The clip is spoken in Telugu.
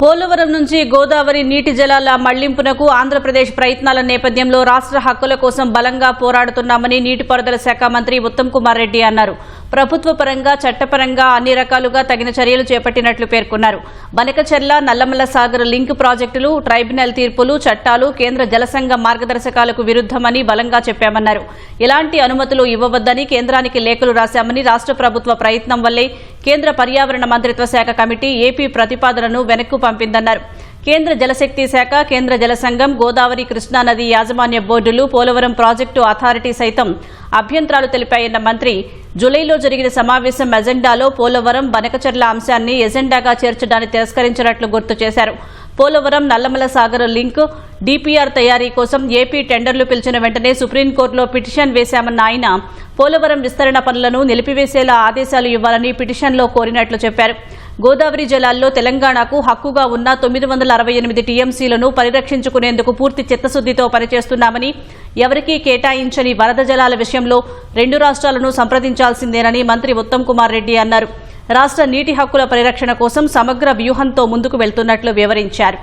పోలవరం నుంచి గోదావరి నీటి జలాల మళ్ళింపునకు ఆంధ్రప్రదేశ్ ప్రయత్నాల నేపథ్యంలో రాష్ట్ర హక్కుల కోసం బలంగా పోరాడుతున్నామని నీటిపారుదల శాఖ మంత్రి ఉత్తమ్ కుమార్ రెడ్డి అన్నారు. ప్రభుత్వ పరంగా చట్టపరంగా అన్ని రకాలుగా తగిన చర్యలు చేపట్టినట్లు పేర్కొన్నారు. బనకచెర్ల నల్లమల్ల సాగర్ లింక్ ప్రాజెక్టులు ట్రైబ్యునల్ తీర్పులు చట్టాలు కేంద్ర జలసంఘ మార్గదర్శకాలకు విరుద్దమని బలంగా చెప్పామన్నారు. ఎలాంటి అనుమతులు ఇవ్వవద్దని కేంద్రానికి లేఖలు రాశామని రాష్ట్ర ప్రభుత్వ ప్రయత్నం వల్లే కేంద్ర పర్యావరణ మంత్రిత్వ శాఖ కమిటీ ఏపీ ప్రతిపాదనను వెనక్కు పంపిందన్నారు. కేంద్ర జలశక్తి శాఖ కేంద్ర జలసంఘం గోదావరి కృష్ణా నది యాజమాన్య బోర్డులు పోలవరం ప్రాజెక్టు అథారిటీ సైతం అభ్యంతరాలు తెలిపాయన్న మంత్రి జులైలో జరిగిన సమావేశం ఎజెండాలో పోలవరం బనకచర్ల అంశాన్ని ఎజెండాగా చేర్చడాన్ని తిరస్కరించినట్లు గుర్తు చేశారు. పోలవరం నల్లమల సాగర్ లింక్ డీపీఆర్ తయారీ కోసం ఏపీ టెండర్లు పిలిచిన వెంటనే సుప్రీంకోర్టులో పిటిషన్ వేశామన్న ఆయన పోలవరం విస్తరణ పనులను నిలిపివేసేలా ఆదేశాలు ఇవ్వాలని పిటిషన్లో కోరినట్లు చెప్పారు. గోదావరి జలాల్లో తెలంగాణకు హక్కుగా ఉన్న తొమ్మిది వందల అరవై ఎనిమిది టీఎంసీలను పరిరక్షించుకునేందుకు పూర్తి చిత్తశుద్దితో పనిచేస్తున్నామని ఎవరికీ కేటాయించని వరద జలాల విషయం విషయంలో రెండు రాష్ట్రాలను సంప్రదించాల్సిందేనని మంత్రి ఉత్తమ్ కుమార్ రెడ్డి అన్నారు. రాష్ట్ర నీటి హక్కుల పరిరక్షణ కోసం సమగ్ర వ్యూహంతో ముందుకు వెళ్తున్నట్లు వివరించారు.